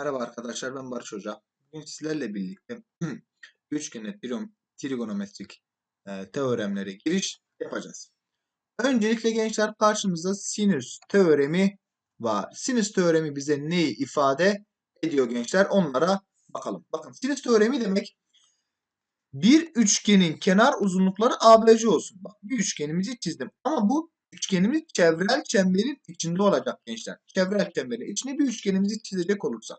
Merhaba arkadaşlar ben Barış Hoca. Bugün sizlerle birlikte trigon- trigonometrik e, teoremlere giriş yapacağız. Öncelikle gençler karşımızda sinüs teoremi var. Sinüs teoremi bize neyi ifade ediyor gençler? Onlara bakalım. Bakın sinüs teoremi demek bir üçgenin kenar uzunlukları ABC olsun. Bak bir üçgenimizi çizdim ama bu üçgenimiz çevrel çemberin içinde olacak gençler. Çevrel çemberin içine bir üçgenimizi çizecek olursak.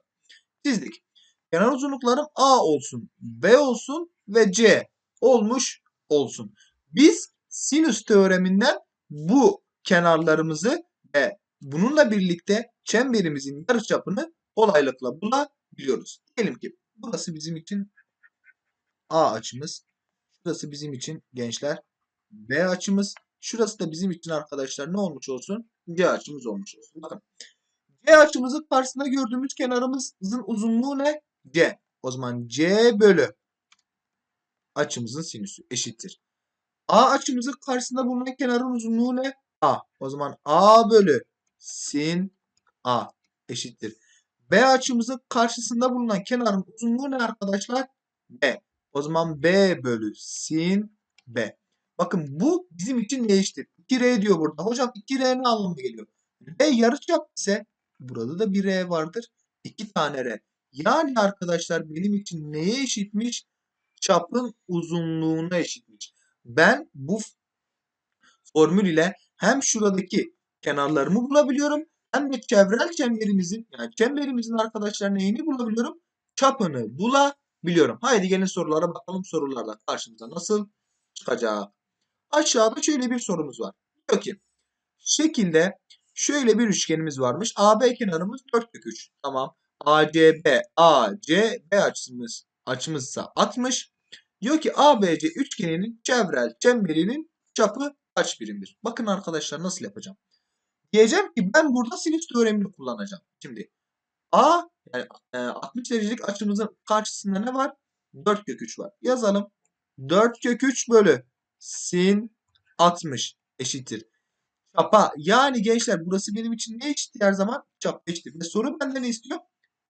Çizdik. Kenar uzunluklarım A olsun, B olsun ve C olmuş olsun. Biz sinüs teoreminden bu kenarlarımızı ve bununla birlikte çemberimizin yarıçapını kolaylıkla bulabiliyoruz. Diyelim ki burası bizim için A açımız. Şurası bizim için gençler B açımız. Şurası da bizim için arkadaşlar ne olmuş olsun? C açımız olmuş olsun. Bakın. C açımızın karşısında gördüğümüz kenarımızın uzunluğu ne? C. O zaman C bölü açımızın sinüsü eşittir. A açımızın karşısında bulunan kenarın uzunluğu ne? A. O zaman A bölü sin A eşittir. B açımızın karşısında bulunan kenarın uzunluğu ne arkadaşlar? B. O zaman B bölü sin B. Bakın bu bizim için ne eşittir? 2R diyor burada. Hocam 2R ne anlamına geliyor? R yarıçap ise burada da bir R vardır. 2 tane R. Yani arkadaşlar benim için neye eşitmiş? Çapın uzunluğuna eşitmiş. Ben bu formül ile hem şuradaki kenarlarımı bulabiliyorum hem de çevrel çemberimizin yani çemberimizin arkadaşlar neyini bulabiliyorum? Çapını bulabiliyorum. Haydi gelin sorulara bakalım sorularda karşımıza nasıl çıkacak. Aşağıda şöyle bir sorumuz var. Diyor ki şekilde şöyle bir üçgenimiz varmış. AB kenarımız 4 kök 3. Tamam. ACB, ACB açımız açımızsa 60. Diyor ki ABC üçgeninin çevrel çemberinin çapı kaç birimdir? Bakın arkadaşlar nasıl yapacağım. Diyeceğim ki ben burada sinüs teoremini kullanacağım. Şimdi A yani e, 60 derecelik açımızın karşısında ne var? 4 kök 3 var. Yazalım. 4 kök 3 bölü sin 60 eşittir. Çapa yani gençler burası benim için ne eşittir her zaman? Çap eşittir. Ve soru benden ne istiyor?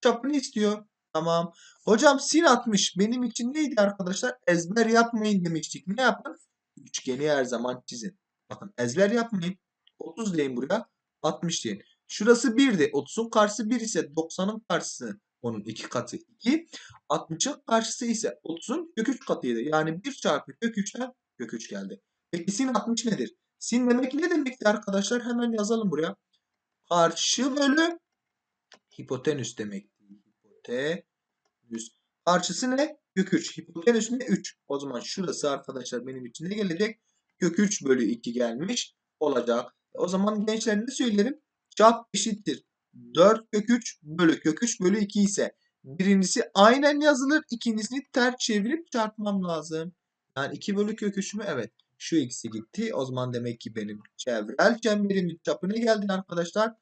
Çapını istiyor. Tamam. Hocam sin 60 benim için neydi arkadaşlar? Ezber yapmayın demiştik. Ne yapın? Üçgeni her zaman çizin. Bakın ezber yapmayın. 30 deyin buraya. 60 deyin. Şurası 1'di. 30'un karşısı 1 ise 90'ın karşısı onun 2 katı 2. 60'ın karşısı ise 30'un kök 3 katıydı. Yani 1 çarpı kök 3'ten kök 3 geldi. Peki sin 60 nedir? Sin demek ne demekti arkadaşlar? Hemen yazalım buraya. Karşı bölü hipotenüs demekti. Hipotenüs. Karşısı ne? Kök 3. Hipotenüs ne? 3. O zaman şurası arkadaşlar benim için ne gelecek? Kök 3 bölü 2 gelmiş olacak. O zaman gençler ne söylerim? Çap eşittir. 4 kök 3 bölü kök 3 bölü 2 ise birincisi aynen yazılır. ikincisini ters çevirip çarpmam lazım. Yani 2 bölü kök 3 mü? Evet. Şu ikisi gitti. O zaman demek ki benim çevrel çemberimin çapı ne geldi arkadaşlar?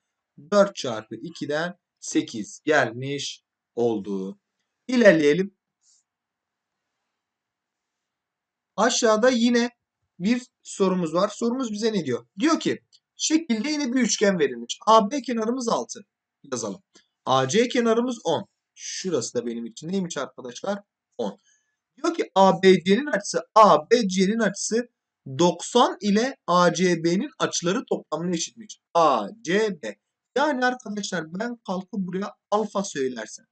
4 çarpı 2'den 8 gelmiş oldu. İlerleyelim. Aşağıda yine bir sorumuz var. Sorumuz bize ne diyor? Diyor ki şekilde yine bir üçgen verilmiş. AB kenarımız 6. Yazalım. AC kenarımız 10. Şurası da benim için neymiş arkadaşlar? 10. Diyor ki ABC'nin açısı ABC'nin açısı 90 ile ACB'nin açıları toplamına eşitmiş. ACB. Yani arkadaşlar ben kalkıp buraya alfa söylersem.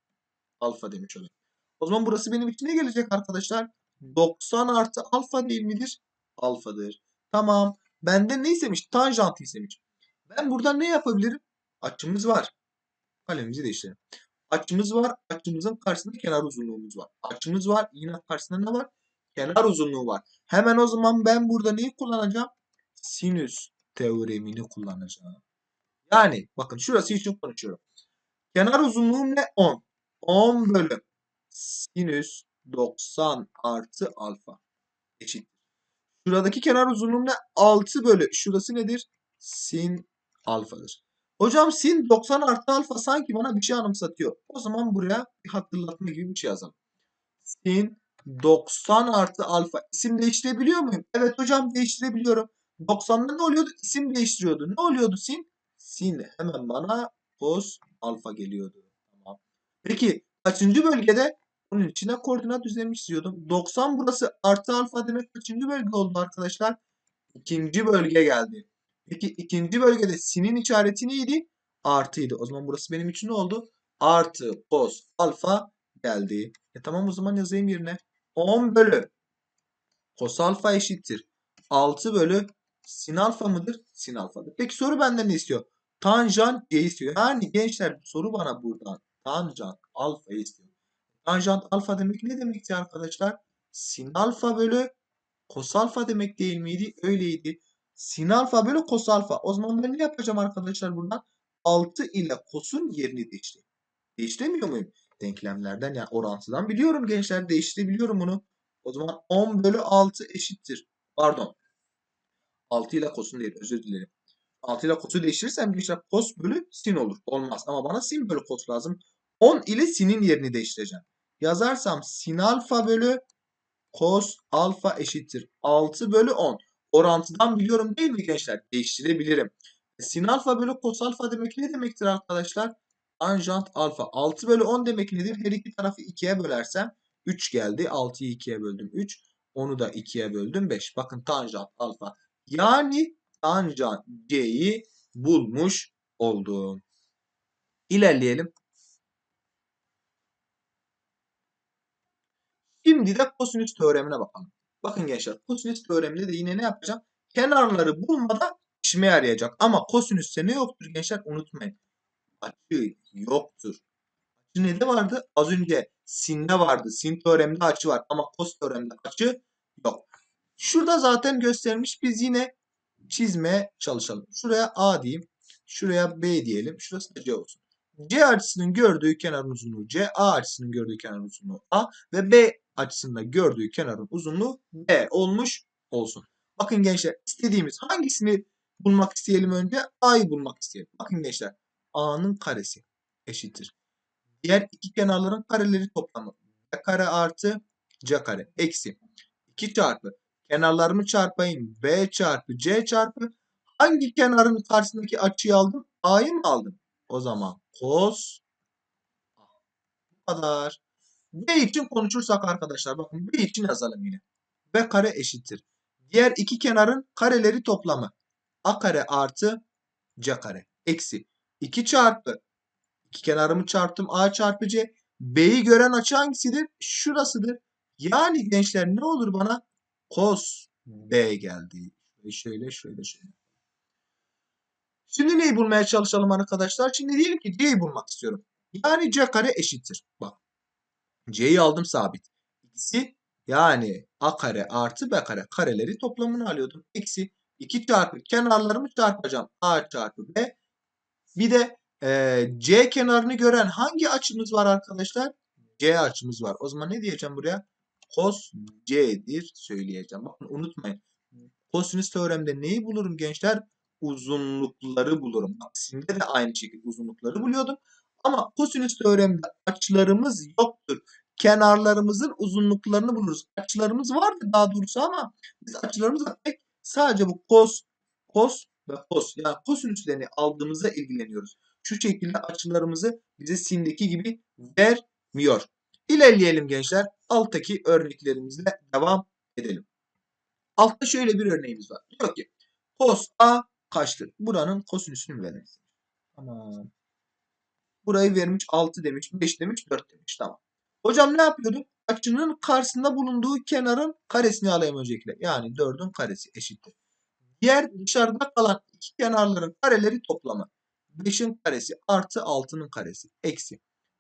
Alfa demiş olayım. O zaman burası benim için ne gelecek arkadaşlar? 90 artı alfa değil midir? Alfadır. Tamam. Benden ne istemiş? Tanjantı istemiş. Ben buradan ne yapabilirim? Açımız var. Kalemimizi değiştirelim. Açımız var. Açımızın karşısında kenar uzunluğumuz var. Açımız var. Yine karşısında ne var? Kenar uzunluğu var. Hemen o zaman ben burada neyi kullanacağım? Sinüs teoremini kullanacağım. Yani bakın şurası için konuşuyorum. Kenar uzunluğum ne? 10. 10 bölü sinüs 90 artı alfa eşittir. Şuradaki kenar uzunluğum ne? 6 bölü. Şurası nedir? Sin alfadır. Hocam sin 90 artı alfa sanki bana bir şey anımsatıyor. O zaman buraya bir hatırlatma gibi bir şey yazalım. Sin 90 artı alfa. İsim değiştirebiliyor muyum? Evet hocam değiştirebiliyorum. 90'da ne oluyordu? İsim değiştiriyordu. Ne oluyordu sin? Sin hemen bana cos alfa geliyordu. Tamam. Peki kaçıncı bölgede? Bunun içine koordinat düzlemi çiziyordum. 90 burası artı alfa demek kaçıncı bölge oldu arkadaşlar? İkinci bölge geldi. Peki ikinci bölgede sinin işareti neydi? Artıydı. O zaman burası benim için ne oldu? Artı cos alfa geldi. E tamam o zaman yazayım yerine. 10 bölü cos alfa eşittir. 6 bölü sin alfa mıdır? Sin alfadır. Peki soru benden ne istiyor? Tanjant c istiyor. Yani gençler soru bana buradan tanjant alfa istiyor. Tanjant alfa demek ne demekti arkadaşlar? Sin alfa bölü cos alfa demek değil miydi? Öyleydi. Sin alfa bölü cos alfa. O zaman ben ne yapacağım arkadaşlar buradan? 6 ile cos'un yerini değiştireyim. Değiştiremiyor muyum? Denklemlerden yani orantıdan biliyorum gençler. Değiştirebiliyorum bunu. O zaman 10 bölü 6 eşittir. Pardon. 6 ile cos'un değeri özür dilerim. 6 ile cos'u değiştirirsem gençler cos bölü sin olur. Olmaz. Ama bana sin bölü cos lazım. 10 ile sinin yerini değiştireceğim. Yazarsam sin alfa bölü cos alfa eşittir. 6 bölü 10. Orantıdan biliyorum değil mi gençler? Değiştirebilirim. Sin alfa bölü cos alfa demek ne demektir arkadaşlar? Tanjant alfa. 6 bölü 10 demek nedir? Her iki tarafı 2'ye bölersem 3 geldi. 6'yı 2'ye böldüm 3. Onu da 2'ye böldüm 5. Bakın tanjant alfa. Yani tanjant c'yi bulmuş oldum. İlerleyelim. Şimdi de kosinüs teoremine bakalım. Bakın gençler kosinüs teoreminde de yine ne yapacağım? Kenarları bulmada işime yarayacak. Ama kosinüste ne yoktur gençler? Unutmayın. Açı yoktur. Açı ne vardı? Az önce sinde vardı. Sin teoreminde açı var. Ama kos teoreminde açı yok. Şurada zaten göstermiş. Biz yine çizmeye çalışalım. Şuraya A diyeyim. Şuraya B diyelim. Şurası da C olsun. C açısının gördüğü kenarın uzunluğu C, A açısının gördüğü kenarın uzunluğu A ve B açısında gördüğü kenarın uzunluğu B olmuş olsun. Bakın gençler istediğimiz hangisini bulmak isteyelim önce? A'yı bulmak isteyelim. Bakın gençler A'nın karesi eşittir. Diğer iki kenarların kareleri toplamı. B kare artı C kare eksi. 2 çarpı kenarlarımı çarpayım. B çarpı C çarpı hangi kenarın karşısındaki açıyı aldım? A'yı mı aldım? O zaman cos. Bu kadar. B için konuşursak arkadaşlar bakın B için yazalım yine. B kare eşittir. Diğer iki kenarın kareleri toplamı. A kare artı C kare. Eksi. 2 çarpı. iki kenarımı çarptım. A çarpı C. B'yi gören açı hangisidir? Şurasıdır. Yani gençler ne olur bana? Cos B geldi. Şöyle şöyle şöyle. Şimdi neyi bulmaya çalışalım arkadaşlar? Şimdi diyelim ki C'yi bulmak istiyorum. Yani C kare eşittir. Bak. C'yi aldım sabit. İkisi yani A kare artı B kare kareleri toplamını alıyordum. Eksi 2 çarpı kenarlarımı çarpacağım. A çarpı B. Bir de e, C kenarını gören hangi açımız var arkadaşlar? C açımız var. O zaman ne diyeceğim buraya? Cos C'dir söyleyeceğim. Bakın unutmayın. Kosinüs teoremde neyi bulurum gençler? Uzunlukları bulurum. Aksinde de aynı şekilde uzunlukları buluyordum. Ama kosinüs teoremde açılarımız yoktur. Kenarlarımızın uzunluklarını buluruz. Açılarımız vardı daha doğrusu ama biz açılarımızla tek sadece bu kos, kos ve kos yani kosinüslerini aldığımızda ilgileniyoruz. Şu şekilde açılarımızı bize sindeki gibi vermiyor. İlerleyelim gençler. Alttaki örneklerimizle devam edelim. Altta şöyle bir örneğimiz var. Diyor ki cos A kaçtır? Buranın kosinüsünü verelim. Tamam. Burayı vermiş 6 demiş, 5 demiş, 4 demiş. Tamam. Hocam ne yapıyorduk? Açının karşısında bulunduğu kenarın karesini alayım öncelikle. Yani 4'ün karesi eşittir. Diğer dışarıda kalan iki kenarların kareleri toplamı. 5'in karesi artı 6'nın karesi. Eksi.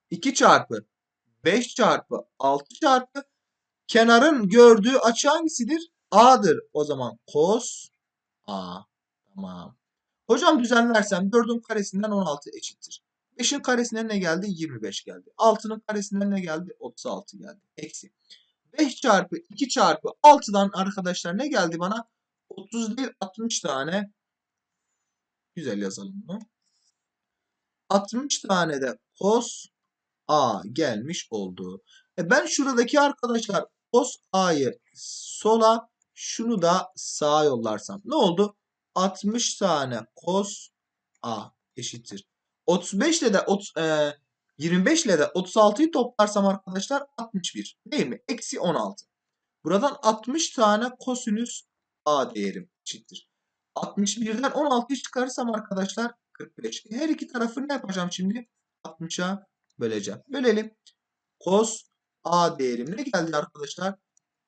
2 çarpı 5 çarpı 6 çarpı kenarın gördüğü açı hangisidir? A'dır. O zaman cos A. Tamam. Hocam düzenlersem 4'ün karesinden 16 eşittir. 5'in karesinden ne geldi? 25 geldi. 6'nın karesinden ne geldi? 36 geldi. Eksi. 5 çarpı 2 çarpı 6'dan arkadaşlar ne geldi bana? 30 değil 60 tane. Güzel yazalım bunu. 60 tane de cos A gelmiş oldu. E ben şuradaki arkadaşlar cos A'yı sola şunu da sağa yollarsam ne oldu? 60 tane cos A eşittir. 35 ile de 25 ile de 36'yı toplarsam arkadaşlar 61 değil mi? Eksi 16. Buradan 60 tane kosinüs A değerim eşittir. 61'den 16'yı çıkarırsam arkadaşlar 45. Her iki tarafı ne yapacağım şimdi? 60'a böleceğim. Bölelim. Kos A değerim ne geldi arkadaşlar?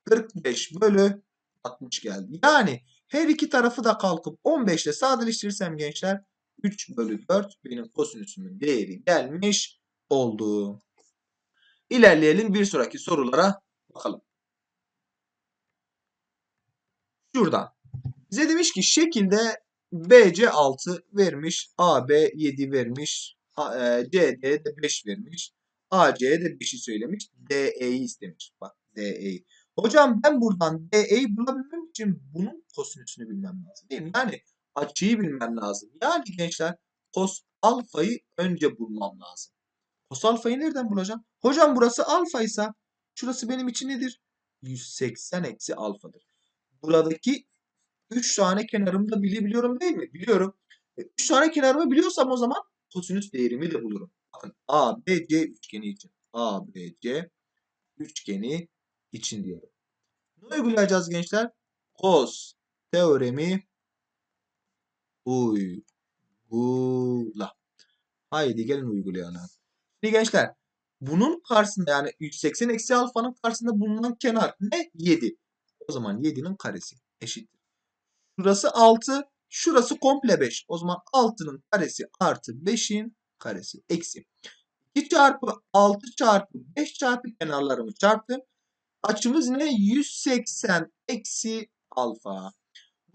45 bölü 60 geldi. Yani her iki tarafı da kalkıp 15 ile sadeleştirirsem gençler 3 bölü 4 benim kosinüsümün değeri gelmiş oldu. İlerleyelim bir sonraki sorulara bakalım. Şuradan. Bize demiş ki şekilde BC 6 vermiş. AB 7 vermiş. E, CD de 5 vermiş. AC'ye de 5'i söylemiş. DE'yi istemiş. Bak DE'yi. Hocam ben buradan DE'yi bulabilmem için bunun kosinüsünü bilmem lazım. Değil mi? Yani açıyı bilmem lazım. Yani gençler kos alfayı önce bulmam lazım. Kos alfayı nereden bulacağım? Hocam burası alfa ise şurası benim için nedir? 180 eksi alfadır. Buradaki 3 tane kenarımı da bilebiliyorum değil mi? Biliyorum. 3 tane kenarımı biliyorsam o zaman kosinüs değerimi de bulurum. Bakın ABC üçgeni için. ABC üçgeni için diyorum. Ne uygulayacağız gençler? Kos teoremi uygula. Haydi gelin uygulayalım. Şimdi gençler bunun karşısında yani 180 eksi alfanın karşısında bulunan kenar ne? 7. O zaman 7'nin karesi eşittir. Şurası 6. Şurası komple 5. O zaman 6'nın karesi artı 5'in karesi eksi. 2 çarpı 6 çarpı 5 çarpı kenarlarımı çarptım. Açımız ne? 180 eksi alfa.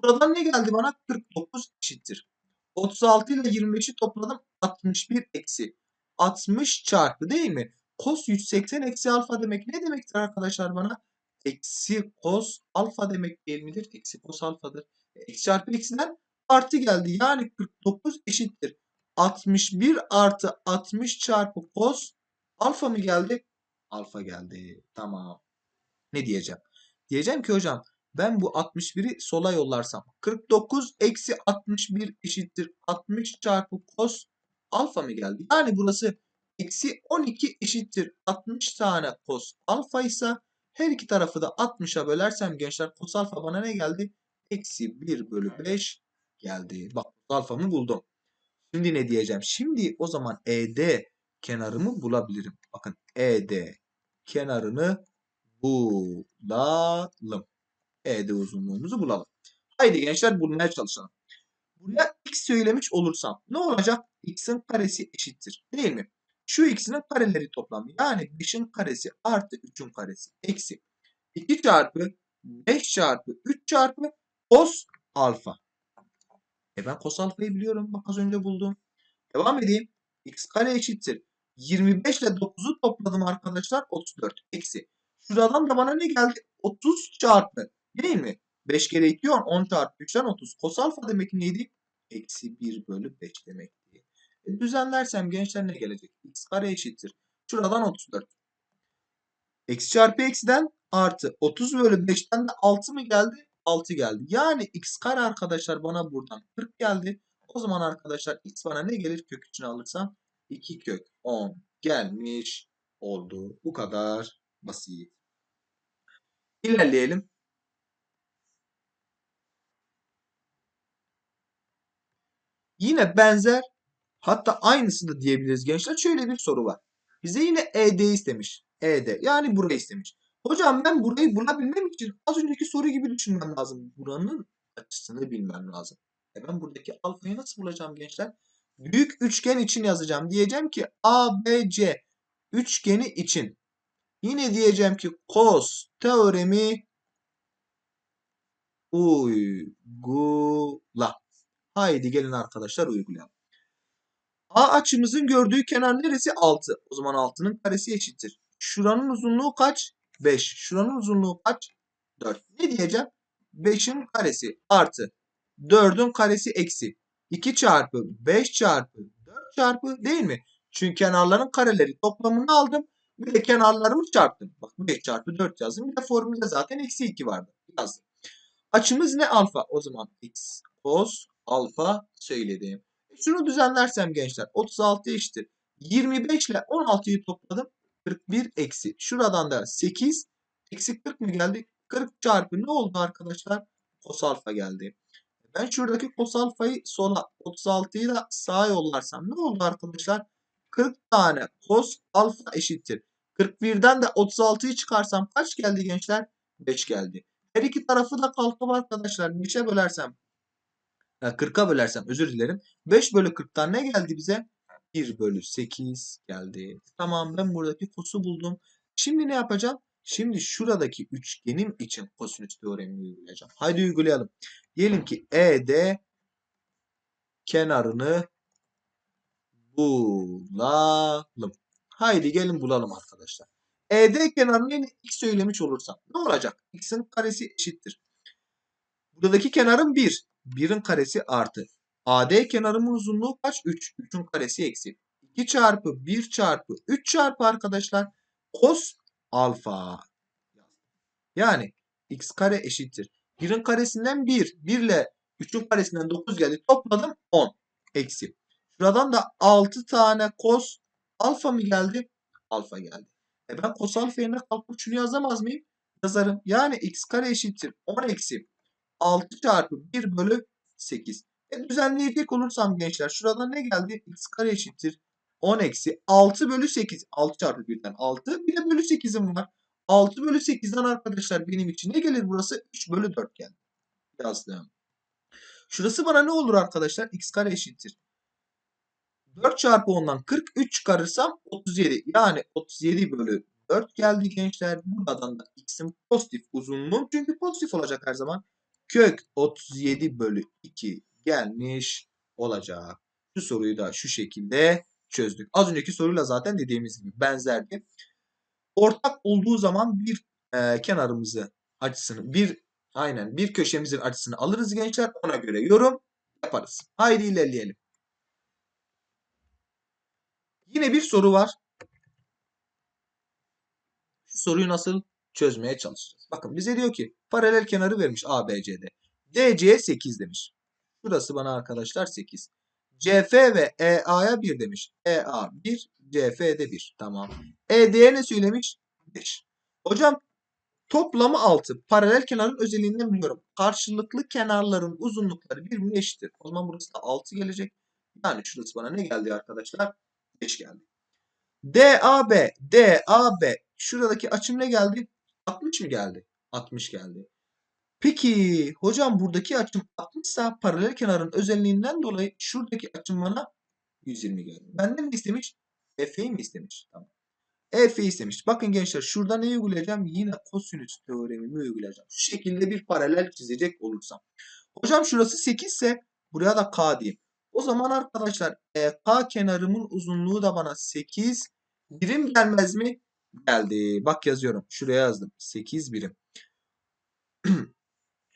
Buradan ne geldi bana? 49 eşittir. 36 ile 25'i topladım. 61 eksi. 60 çarpı değil mi? Kos 180 eksi alfa demek ne demektir arkadaşlar bana? Eksi kos alfa demek değil? Eksi kos alfadır. Eksi çarpı eksiden artı geldi. Yani 49 eşittir. 61 artı 60 çarpı kos alfa mı geldi? Alfa geldi. Tamam. Ne diyeceğim? Diyeceğim ki hocam ben bu 61'i sola yollarsam 49 eksi 61 eşittir 60 çarpı kos alfa mı geldi? Yani burası eksi 12 eşittir 60 tane kos alfa ise her iki tarafı da 60'a bölersem gençler kos alfa bana ne geldi? Eksi 1 bölü 5 geldi. Bak kos alfamı buldum. Şimdi ne diyeceğim? Şimdi o zaman ED kenarımı bulabilirim. Bakın ED kenarını bulalım. ED uzunluğumuzu bulalım. Haydi gençler bulmaya çalışalım. Buraya x söylemiş olursam ne olacak? x'in karesi eşittir. Değil mi? Şu x'in kareleri toplamı. Yani 5'in karesi artı 3'ün karesi. Eksi. 2 çarpı 5 çarpı 3 çarpı cos alfa. E ben cos alfayı biliyorum. Bak az önce buldum. Devam edeyim. x kare eşittir. 25 ile 9'u topladım arkadaşlar. 34. Eksi. Şuradan da bana ne geldi? 30 çarpı. Değil mi? 5 kere 2 10. 10 çarpı 3'ten 30. Kos alfa demek neydi? Eksi 1 bölü 5 demekti. E düzenlersem gençler ne gelecek? x kare eşittir. Şuradan 34. Eksi çarpı eksiden artı 30 bölü 5'ten de 6 mı geldi? 6 geldi. Yani x kare arkadaşlar bana buradan 40 geldi. O zaman arkadaşlar x bana ne gelir kök içine alırsam? 2 kök 10 gelmiş oldu. Bu kadar basit. İlerleyelim. Yine benzer hatta aynısı da diyebiliriz gençler. Şöyle bir soru var. Bize yine ED istemiş. ED yani burayı istemiş. Hocam ben burayı bulabilmem için az önceki soru gibi düşünmem lazım. Buranın açısını bilmem lazım. E ben buradaki alfayı nasıl bulacağım gençler? Büyük üçgen için yazacağım. Diyeceğim ki ABC üçgeni için. Yine diyeceğim ki cos teoremi uygula. Haydi gelin arkadaşlar uygulayalım. A açımızın gördüğü kenar neresi? 6. O zaman 6'nın karesi eşittir. Şuranın uzunluğu kaç? 5. Şuranın uzunluğu kaç? 4. Ne diyeceğim? 5'in karesi artı 4'ün karesi eksi 2 çarpı 5 çarpı 4 çarpı değil mi? Çünkü kenarların kareleri toplamını aldım. Bir de kenarlarımı çarptım. Bak 5 çarpı 4 yazdım. Bir de formülde zaten eksi 2 vardı. Yazdım. Açımız ne alfa? O zaman x cos alfa söyledim. Şunu düzenlersem gençler 36 eşittir. 25 ile 16'yı topladım. 41 eksi. Şuradan da 8 eksi 40 mı geldi? 40 çarpı ne oldu arkadaşlar? Kos alfa geldi. Ben şuradaki kos alfayı sola 36'yı da sağa yollarsam ne oldu arkadaşlar? 40 tane kos alfa eşittir. 41'den de 36'yı çıkarsam kaç geldi gençler? 5 geldi. Her iki tarafı da kalkıp arkadaşlar 5'e bölersem e, 40'a bölersem özür dilerim. 5 bölü 40'tan ne geldi bize? 1 bölü 8 geldi. Tamam ben buradaki kosu buldum. Şimdi ne yapacağım? Şimdi şuradaki üçgenim için kosinüs teoremini uygulayacağım. Haydi uygulayalım. Diyelim ki ED kenarını bulalım. Haydi gelin bulalım arkadaşlar. ED kenarını yine x söylemiş olursam ne olacak? X'in karesi eşittir. Buradaki kenarım 1. 1'in karesi artı. AD kenarımın uzunluğu kaç? 3. 3'ün karesi eksi. 2 çarpı 1 çarpı 3 çarpı arkadaşlar cos alfa. Yani x kare eşittir. 1'in karesinden 1. 1 ile 3'ün karesinden 9 geldi. Topladım 10. Eksi. Şuradan da 6 tane cos alfa mı geldi? Alfa geldi. E ben cos alfa yerine kalkıp şunu yazamaz mıyım? Yazarım. Yani x kare eşittir. 10 eksi 6 çarpı 1 bölü 8. E düzenleyecek olursam gençler şurada ne geldi? x kare eşittir. 10 eksi 6 bölü 8. 6 çarpı 1'den 6. Bir de bölü 8'im var. 6 bölü 8'den arkadaşlar benim için ne gelir burası? 3 bölü 4 geldi. Yazdım. Şurası bana ne olur arkadaşlar? x kare eşittir. 4 çarpı 10'dan 43 çıkarırsam 37. Yani 37 bölü 4 geldi gençler. Buradan da x'in pozitif uzunluğu. Çünkü pozitif olacak her zaman. Kök 37 bölü 2 gelmiş olacak. Şu soruyu da şu şekilde çözdük. Az önceki soruyla zaten dediğimiz gibi benzerdi. Ortak olduğu zaman bir e, kenarımızı açısını bir aynen bir köşemizin açısını alırız gençler. Ona göre yorum yaparız. Haydi ilerleyelim. Yine bir soru var. Şu soruyu nasıl çözmeye çalışacağız. Bakın bize diyor ki paralel kenarı vermiş ABCD. DC'ye 8 demiş. Şurası bana arkadaşlar 8. CF ve EA'ya 1 demiş. EA 1, CF'de 1. Tamam. ED'ye ne söylemiş? 5. Hocam toplamı 6. Paralel kenarın özelliğinden biliyorum. Karşılıklı kenarların uzunlukları birbirine eşittir. O zaman burası da 6 gelecek. Yani şurası bana ne geldi arkadaşlar? 5 geldi. DAB, DAB. Şuradaki açım ne geldi? 60 mı geldi? 60 geldi. Peki hocam buradaki açım 60 ise paralel kenarın özelliğinden dolayı şuradaki açım bana 120 geldi. Benden mi istemiş? Efe'yi mi istemiş? Tamam. Efe'yi istemiş. Bakın gençler şurada ne uygulayacağım? Yine kosinüs teoremimi uygulayacağım. Şu şekilde bir paralel çizecek olursam. Hocam şurası 8 ise buraya da K diyeyim. O zaman arkadaşlar e, K kenarımın uzunluğu da bana 8 birim gelmez mi? Geldi. Bak yazıyorum. Şuraya yazdım. 8 birim.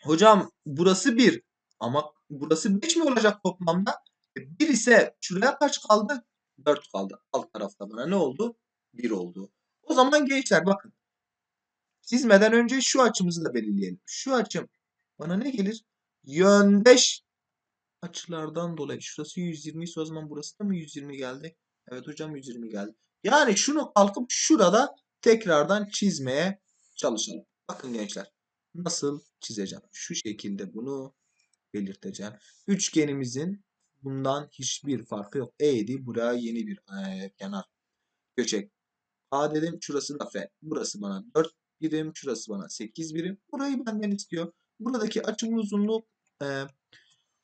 Hocam burası 1 ama burası 5 mi olacak toplamda? 1 ise şuraya kaç kaldı? 4 kaldı. Alt tarafta bana ne oldu? 1 oldu. O zaman gençler bakın. Çizmeden önce şu açımızı da belirleyelim. Şu açım bana ne gelir? Yöndeş açılardan dolayı. Şurası 120 ise o zaman burası da mı 120 geldi? Evet hocam 120 geldi. Yani şunu kalkıp şurada tekrardan çizmeye çalışalım. Bakın gençler nasıl çizeceğim? Şu şekilde bunu belirteceğim. Üçgenimizin bundan hiçbir farkı yok. E'ydi. Buraya yeni bir e, kenar göçek. A dedim. Şurası da F. Burası bana 4 birim. Şurası bana 8 birim. Burayı benden istiyor. Buradaki açımın uzunluğu e,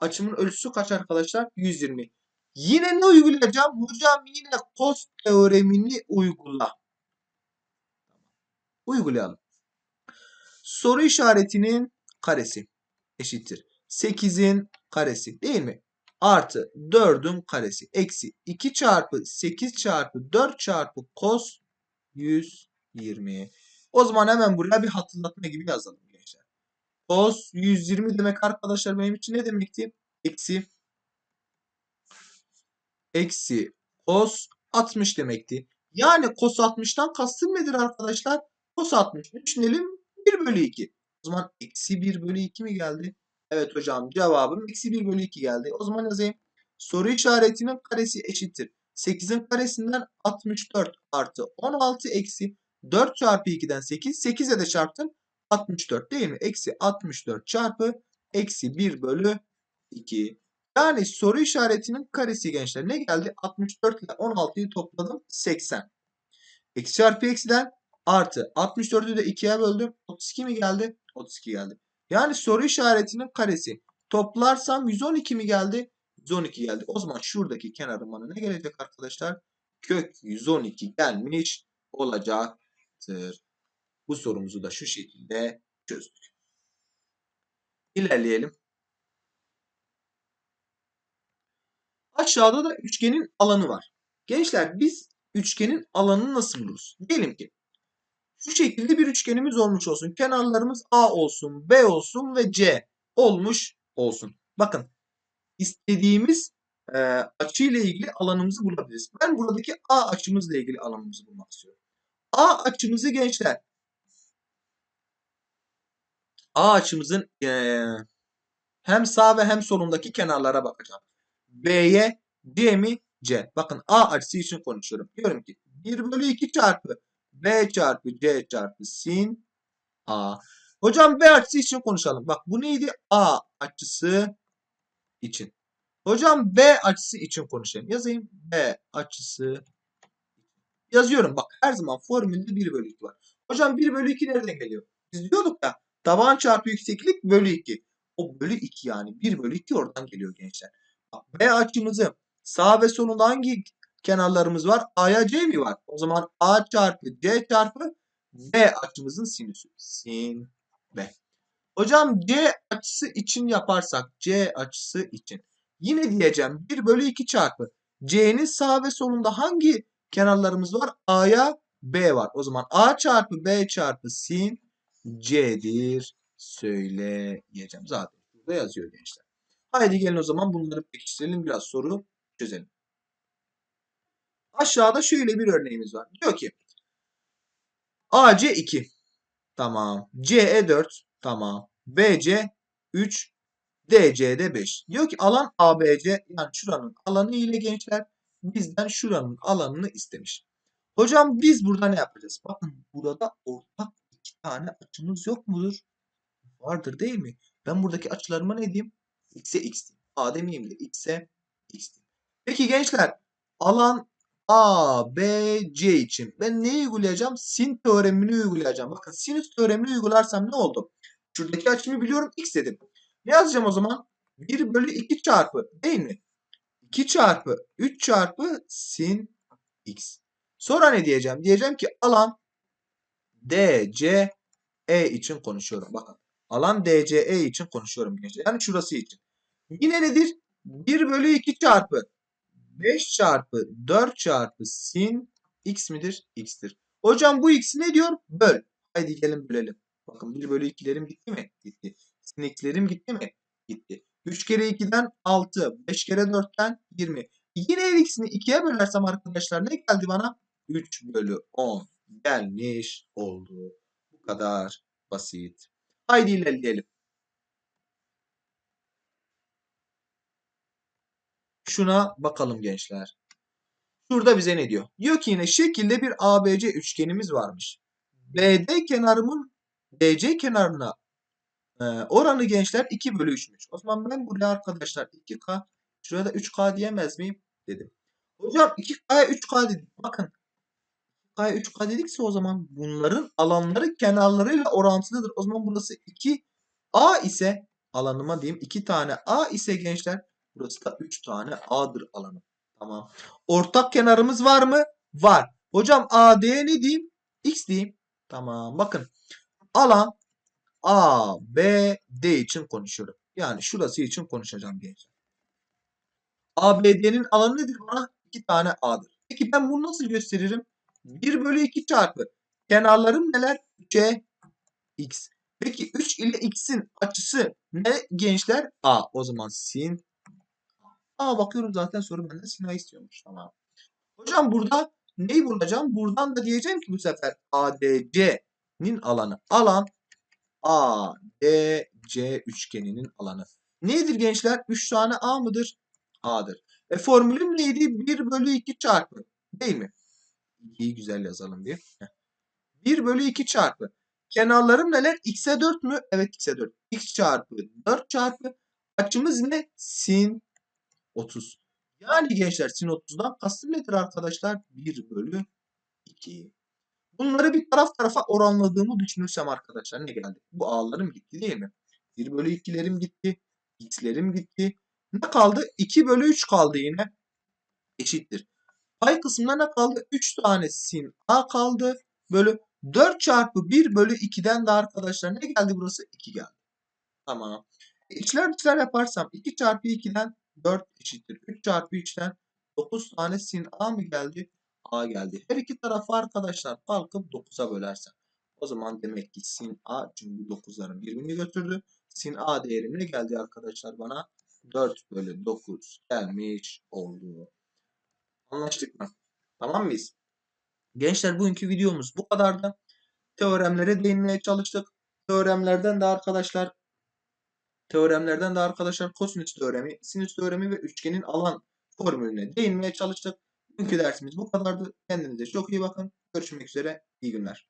açımın ölçüsü kaç arkadaşlar? 120. Yine ne uygulayacağım? Hocam yine cos teoremini uygula. Uygulayalım. Soru işaretinin karesi eşittir. 8'in karesi değil mi? Artı 4'ün karesi eksi 2 çarpı 8 çarpı 4 çarpı cos 120. O zaman hemen buraya bir hatırlatma gibi yazalım gençler. Cos 120 demek arkadaşlar benim için ne demekti? Eksi eksi cos 60 demekti. Yani cos 60'tan kastım nedir arkadaşlar? Cos 60. Düşünelim 1 bölü 2. O zaman eksi 1 bölü 2 mi geldi? Evet hocam cevabım eksi 1 bölü 2 geldi. O zaman yazayım. Soru işaretinin karesi eşittir. 8'in karesinden 64 artı 16 eksi 4 çarpı 2'den 8. 8'e de çarptım. 64 değil mi? Eksi 64 çarpı eksi 1 bölü 2. Yani soru işaretinin karesi gençler. Ne geldi? 64 ile 16'yı topladım. 80. Eksi çarpı eksiden artı 64'ü de 2'ye böldüm. 32 mi geldi? 32 geldi. Yani soru işaretinin karesi. Toplarsam 112 mi geldi? 112 geldi. O zaman şuradaki kenarın bana ne gelecek arkadaşlar? Kök 112 gelmiş olacaktır. Bu sorumuzu da şu şekilde çözdük. İlerleyelim. Aşağıda da üçgenin alanı var. Gençler biz üçgenin alanını nasıl buluruz? Diyelim ki şu şekilde bir üçgenimiz olmuş olsun. Kenarlarımız A olsun, B olsun ve C olmuş olsun. Bakın istediğimiz e, açı ile ilgili alanımızı bulabiliriz. Ben buradaki A açımızla ilgili alanımızı bulmak istiyorum. A açımızı gençler A açımızın e, hem sağ ve hem solundaki kenarlara bakacağım. B'ye C mi? C. Bakın A açısı için konuşuyorum. Diyorum ki 1 bölü 2 çarpı B çarpı C çarpı sin A. Hocam B açısı için konuşalım. Bak bu neydi? A açısı için. Hocam B açısı için konuşayım. Yazayım. B açısı yazıyorum. Bak her zaman formülde 1 bölü 2 var. Hocam 1 bölü 2 nereden geliyor? Biz diyorduk ya taban çarpı yükseklik bölü 2. O bölü 2 yani 1 bölü 2 oradan geliyor gençler. B açımızı sağ ve solunda hangi kenarlarımız var? A'ya C mi var? O zaman A çarpı C çarpı B açımızın sinüsü. Sin B. Hocam C açısı için yaparsak C açısı için. Yine diyeceğim 1 bölü 2 çarpı C'nin sağ ve solunda hangi kenarlarımız var? A'ya B var. O zaman A çarpı B çarpı sin C'dir söyleyeceğim. Zaten burada yazıyor gençler. Haydi gelin o zaman bunları pekiştirelim. Biraz soru çözelim. Aşağıda şöyle bir örneğimiz var. Diyor ki AC 2. Tamam. CE 4. Tamam. BC 3. DC'de 5. Diyor ki alan ABC yani şuranın alanı ile gençler bizden şuranın alanını istemiş. Hocam biz burada ne yapacağız? Bakın burada ortak iki tane açımız yok mudur? Vardır değil mi? Ben buradaki açılarıma ne diyeyim? X'e X diyeyim. A demeyeyim de X'e X diyeyim. Peki gençler alan A, B, C için ben neyi uygulayacağım? Sin teoremini uygulayacağım. Bakın sinüs teoremini uygularsam ne oldu? Şuradaki açımı biliyorum X dedim. Ne yazacağım o zaman? 1 bölü 2 çarpı değil mi? 2 çarpı 3 çarpı sin X. Sonra ne diyeceğim? Diyeceğim ki alan DC E için konuşuyorum. Bakın alan DCE için konuşuyorum gençler. Yani şurası için. Yine nedir? 1 bölü 2 çarpı 5 çarpı 4 çarpı sin x midir? x'tir. Hocam bu x ne diyor? Böl. Haydi gelin bölelim. Bakın 1 bölü 2'lerim gitti mi? Gitti. Sin x'lerim gitti mi? Gitti. 3 kere 2'den 6. 5 kere 4'ten 20. Yine ikisini 2'ye bölersem arkadaşlar ne geldi bana? 3 bölü 10 gelmiş oldu. Bu kadar basit. Haydi ilerleyelim. Şuna bakalım gençler. Şurada bize ne diyor? Diyor ki yine şekilde bir ABC üçgenimiz varmış. BD kenarımın DC kenarına e, oranı gençler 2 bölü 3'müş. O zaman ben buraya arkadaşlar 2K şuraya da 3K diyemez miyim? Dedim. Hocam 2K'ya 3K dedim. Bakın 2K'ya 3K dedikse o zaman bunların alanları kenarlarıyla orantılıdır. O zaman burası 2A ise alanıma diyeyim 2 tane A ise gençler Burası da 3 tane A'dır alanı. Tamam. Ortak kenarımız var mı? Var. Hocam AD'ye ne diyeyim? X diyeyim. Tamam. Bakın. Alan A, B, D için konuşuyorum. Yani şurası için konuşacağım gençler. ABD'nin alanı nedir bana? 2 tane A'dır. Peki ben bunu nasıl gösteririm? 1 bölü 2 çarpı. Kenarlarım neler? C, X. Peki 3 ile X'in açısı ne gençler? A. O zaman sin Aa bakıyorum zaten soru benden Sina istiyormuş. Tamam. Hocam burada neyi bulacağım? Buradan da diyeceğim ki bu sefer ADC'nin alanı. Alan ADC üçgeninin alanı. Nedir gençler? 3 tane A mıdır? A'dır. E formülüm neydi? 1 bölü 2 çarpı. Değil mi? 2'yi güzel yazalım. Heh. 1 bölü 2 çarpı. Kenarlarım neler? X'e 4 mü? Evet X'e 4. X çarpı 4 çarpı. Açımız ne? Sin 30. Yani gençler sin 30'dan kastım nedir arkadaşlar? 1 bölü 2. Bunları bir taraf tarafa oranladığımı düşünürsem arkadaşlar ne geldi? Bu a'larım gitti değil mi? 1 bölü 2'lerim gitti. X'lerim gitti. Ne kaldı? 2 bölü 3 kaldı yine. Eşittir. Pay kısmında ne kaldı? 3 tane sin a kaldı. Bölü 4 çarpı 1 bölü 2'den de arkadaşlar ne geldi burası? 2 geldi. Tamam. E, İçler dışlar yaparsam 2 çarpı 2'den 4 eşittir. 3 çarpı 3'ten 9 tane sin a mı geldi? A geldi. Her iki tarafı arkadaşlar kalkıp 9'a bölersem. O zaman demek ki sin a çünkü bu 9'ların birbirini götürdü. Sin a değeri geldi arkadaşlar bana? 4 bölü 9 gelmiş oldu. Anlaştık mı? Tamam mıyız? Gençler bugünkü videomuz bu kadardı. Teoremlere değinmeye çalıştık. Teoremlerden de arkadaşlar teoremlerden de arkadaşlar kosinüs teoremi, sinüs teoremi ve üçgenin alan formülüne değinmeye çalıştık. Bugünkü dersimiz bu kadardı. Kendinize çok iyi bakın. Görüşmek üzere. İyi günler.